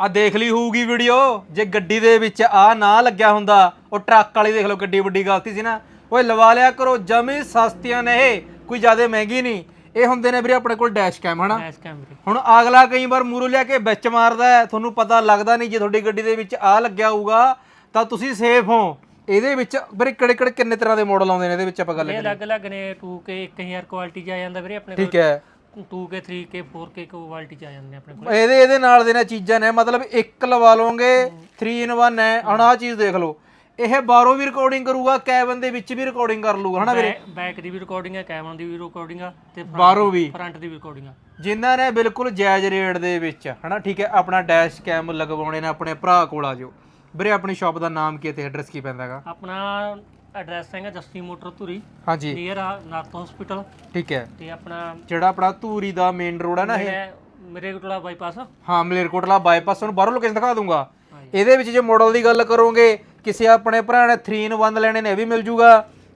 ਆ ਦੇਖ ਲਈ ਹੋਊਗੀ ਵੀਡੀਓ ਜੇ ਗੱਡੀ ਦੇ ਵਿੱਚ ਆ ਨਾ ਲੱਗਿਆ ਹੁੰਦਾ ਉਹ ਟਰੱਕ ਵਾਲੀ ਦੇਖ ਲਓ ਗੱਡੀ ਵੱਡੀ ਗਲਤੀ ਸੀ ਨਾ। ਓਏ ਲਵਾ ਲਿਆ ਕਰੋ ਜਮੀ ਸਸਤੀਆਂ ਨੇ ਇਹ ਕੋਈ ਜ਼ਿਆਦਾ ਮਹਿੰਗੀ ਨਹੀਂ। ਇਹ ਹੁੰਦੇ ਨੇ ਵੀਰੇ ਆਪਣੇ ਕੋਲ ਡੈਸ਼ ਕੈਮ ਹਨਾ? ਐਸ ਕੈਮਰੇ ਹੁਣ ਅਗਲਾ ਕਈ ਵਾਰ ਮੂਰੋ ਲਿਆ ਕੇ ਵਿੱਚ ਮਾਰਦਾ ਹੈ, ਤੁਹਾਨੂੰ ਪਤਾ ਲੱਗਦਾ ਨਹੀਂ ਜੇ ਤੁਹਾਡੀ ਗੱਡੀ ਦੇ ਵਿੱਚ ਆ ਲੱਗਿਆ ਹੋਊਗਾ ਤਾਂ ਤੁਸੀਂ ਸੇਫ ਹੋ। ਇਹਦੇ ਵਿੱਚ ਵੀਰੇ ਕਿਹੜੇ ਕਿਹੜੇ ਕਿੰਨੇ ਤਰ੍ਹਾਂ ਦੇ ਮਾਡਲ ਆਉਂਦੇ ਨੇ ਇਹਦੇ ਵਿੱਚ ਆਪਾਂ ਗੱਲ ਇਹ ਕਰੀਏ। ਅਲੱਗ-ਅਲੱਗ ਨੇ 2K 1000 ਕੁਆਲਿਟੀ ਆ ਜਾਂਦਾ ਵੀਰੇ ਆਪਣੇ ਠੀਕ ਹੈ। 2K 3K 4K ਕੁਆਲਿਟੀ ਚ ਆ ਜਾਂਦੇ ਨੇ ਆਪਣੇ ਕੋਲ। ਇਹਦੇ ਇਹਦੇ ਨਾਲ ਦੇ ਨੇ ਚੀਜ਼ਾਂ ਨੇ ਮਤਲਬ ਇੱਕ ਲਵਾ ਲਓਗੇ 3 in 1 ਹੈ। ਹੁਣ ਆਹ ਚੀਜ਼ ਦੇਖ ਲਓ। ਇਹ ਬਾਹਰੋਂ ਵੀ ਰਿਕਾਰਡਿੰਗ ਕਰੂਗਾ ਕੈਬਨ ਦੇ ਵਿੱਚ ਵੀ ਰਿਕਾਰਡਿੰਗ ਕਰ ਲੂਗਾ ਹਨਾ ਵੀਰੇ? ਬੈਕ ਦੀ ਵੀ ਰਿਕਾਰਡਿੰਗ ਹੈ ਕੈਮਰਾ ਦੀ ਵੀ ਰਿਕਾਰਡਿੰਗ ਆ ਤੇ ਬਾਹਰੋਂ ਵੀ। ਫਰੰਟ ਦੀ ਵੀ ਰਿਕਾਰਡਿੰਗ ਆ। ਜਿਨ੍ਹਾਂ ਨੇ ਬਿਲਕੁਲ ਜਾਇਜ਼ ਰੇਟ ਦੇ ਵਿੱਚ ਹਨਾ ਠੀਕ ਹੈ ਆਪਣਾ ਡੈਸ਼ ਕੈਮ ਲਗਵਾਉਣੇ ਨੇ ਆਪਣੇ ਭਰਾ ਕੋਲ ਆ ਜਾਓ। ਵੀਰੇ ਆਪਣੀ ਸ਼ਾਪ ਦਾ ਨਾਮ ਕੀ ਤੇ ਐਡਰੈਸ ਕੀ ਪੈਂਦਾ ਹੈਗਾ? ਆਪਣਾ ਐਡਰੈਸ ਹੈਗਾ ਜਸਟੀ ਮੋਟਰ ਧੂਰੀ। ਹਾਂਜੀ। ਨੀਅਰ ਆ ਨਾਰਥ ਹਸਪੀਟਲ ਠੀਕ ਹੈ। ਤੇ ਆਪਣਾ ਜਿਹੜਾ ਆਪਣਾ ਧੂਰੀ ਦਾ ਮੇਨ ਰੋਡ ਹੈ ਨਾ ਇਹ? ਮੇਰੇ ਕੋਲ ਬਾਈਪਾਸ ਹਾਂ ਮਲੇਰਕੋਟਲਾ ਬਾਈਪਾਸ ਤੁਹਾਨੂੰ ਬਾਹਰੋਂ ਲੋਕੇਸ਼ਨ ਦਿਖਾ ਦੂੰਗਾ ਇਹਦੇ ਵਿੱਚ ਜੇ ਮਾਡਲ ਦੀ ਗੱਲ ਕਰੋਗੇ ਕਿਸੇ ਆਪਣੇ ਭਰਾ ਨੇ 3 in 1 ਲੈਣੇ ਨੇ ਇਹ ਵੀ ਮਿਲ ਜੂਗਾ।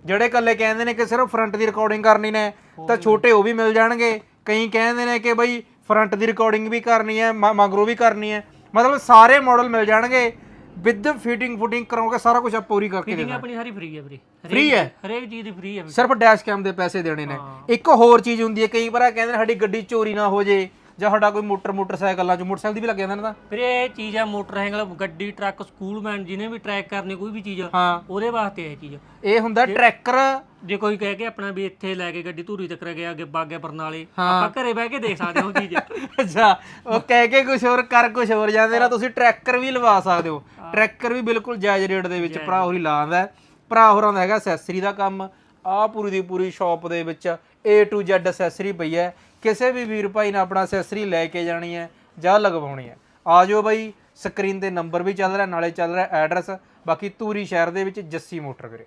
ਜਿਹੜੇ ਕੱਲੇ ਕਹਿੰਦੇ ਨੇ ਕਿ ਸਿਰਫ ਫਰੰਟ ਦੀ ਰਿਕਾਰਡਿੰਗ ਕਰਨੀ ਨੇ ਤਾਂ ਛੋਟੇ ਉਹ ਵੀ ਮਿਲ ਜਾਣਗੇ। ਕਈ ਕਹਿੰਦੇ ਨੇ ਕਿ ਬਈ ਫਰੰਟ ਦੀ ਰਿਕਾਰਡਿੰਗ ਵੀ ਕਰਨੀ ਹੈ ਮਗਰੋਂ ਵੀ ਕਰਨੀ ਹੈ। ਮਤਲਬ ਸਾਰੇ ਮਾਡਲ ਮਿਲ ਜਾਣਗੇ। ਵਿਦ ਫਿਟਿੰਗ ਫੁਟਿੰਗ ਕਰੋਗੇ ਸਾਰਾ ਕੁਝ ਆਪਾਂ ਪੂਰੀ ਕਰਕੇ ਦੇ ਫਿਟਿੰਗ ਆਪਣੀ ਸਾਰੀ ਫ੍ਰੀ ਹੈ ਵੀਰੇ। ਹਰੇਕ- Free ਹੈ? ਹਰੇਕ ਚੀਜ਼ ਦੀ ਫ੍ਰੀ ਹੈ ਸਿਰਫ ਡੈਸ਼ ਕੈਮ ਦੇ ਪੈਸੇ ਦੇਣੇ ਨੇ। ਇੱਕ ਹੋਰ ਚੀਜ਼ ਹੁੰਦੀ ਹੈ ਕਈ ਵਾਰ ਕਹਿੰਦੇ ਨੇ ਸਾਡੀ ਗੱਡੀ ਚੋਰੀ ਨਾ ਹੋ ਜੇ। ਜਾਂ ਸਾਡਾ ਕੋਈ ਮੋਟਰ ਮੋਟਰਸਾਈਕਲਾਂ ਚ ਮੋਟਰਸਾਈਕਲ ਦੀ ਵੀ ਲੱਗ ਜਾਂਦਾ ਨਾ ਤਾਂ। ਵੀਰੇ ਇਹ ਚੀਜ਼ ਆ ਮੋਟਰਸਾਈਕਲ ਗੱਡੀ ਟਰੱਕ ਸਕੂਲ ਵੈਨ ਜਿਹਨੇ ਵੀ ਟਰੈਕ ਕਰਨੀ ਕੋਈ ਵੀ ਚੀਜ਼ ਹਾਂ। ਉਹਦੇ ਵਾਸਤੇ ਇਹ ਚੀਜ਼ ਇਹ ਹੁੰਦਾ ਟਰੈਕਰ। ਜੇ ਕੋਈ ਕਹਿ ਕੇ ਆਪਣਾ ਵੀ ਇੱਥੇ ਲੈ ਕੇ ਗੱਡੀ ਧੂਰੀ ਤੱਕ ਗਿਆ ਅੱਗੇ ਬਾਗੇ ਬਰਨਾਲੇ ਆਪਾਂ ਘਰੇ ਬਹਿ ਕੇ ਦੇਖ ਸਕਦੇ ਹਾਂ ਉਹ ਚੀਜ਼। ਅੱਛਾ ਉਹ ਕਹਿ ਕੇ ਕੁਝ ਹੋਰ ਕਰ ਕੁਝ ਹੋਰ ਜਾਂਦੇ ਨਾ ਤੁਸੀਂ ਟਰੈਕਰ ਵੀ ਲਵਾ ਸਕਦੇ ਹੋ। ਟਰੈਕਰ ਵੀ ਬਿਲਕੁਲ ਜਾਇਜ਼ ਰੇਟ ਦੇ ਵਿੱਚ ਭਰਾ ਹੋਰੀ ਲਾਉਂਦਾ ਹੈ। ਭਰਾ ਹੋਰਾਂ ਦਾ ਹੈਗਾ ਅਸੈਸਰੀ ਦਾ ਕੰਮ। ਆ ਪੂਰੀ ਦੀ ਪੂਰੀ ਸ਼ਾਪ ਦੇ ਵਿੱਚ A to Z ਅਸੈਸਰੀ ਪਈ ਹੈ। ਕਿਸੇ ਵੀ ਵੀਰ ਭਾਈ ਨੇ ਆਪਣਾ ਅਸੈਸਰੀ ਲੈ ਕੇ ਜਾਣੀ ਹੈ ਜਾਂ ਲਗਵਾਉਣੀ ਹੈ। ਆ ਜਾਓ ਬਾਈ ਸਕਰੀਨ ਤੇ ਨੰਬਰ ਵੀ ਚੱਲ ਰਿਹਾ, ਨਾਲੇ ਚੱਲ ਰਿਹਾ ਐਡਰੈਸ ਬਾਕੀ ਧੂਰੀ ਸ਼ਹਿਰ ਦੇ ਵਿੱਚ ਜੱਸੀ ਮੋਟਰ ਵੀਰੇ।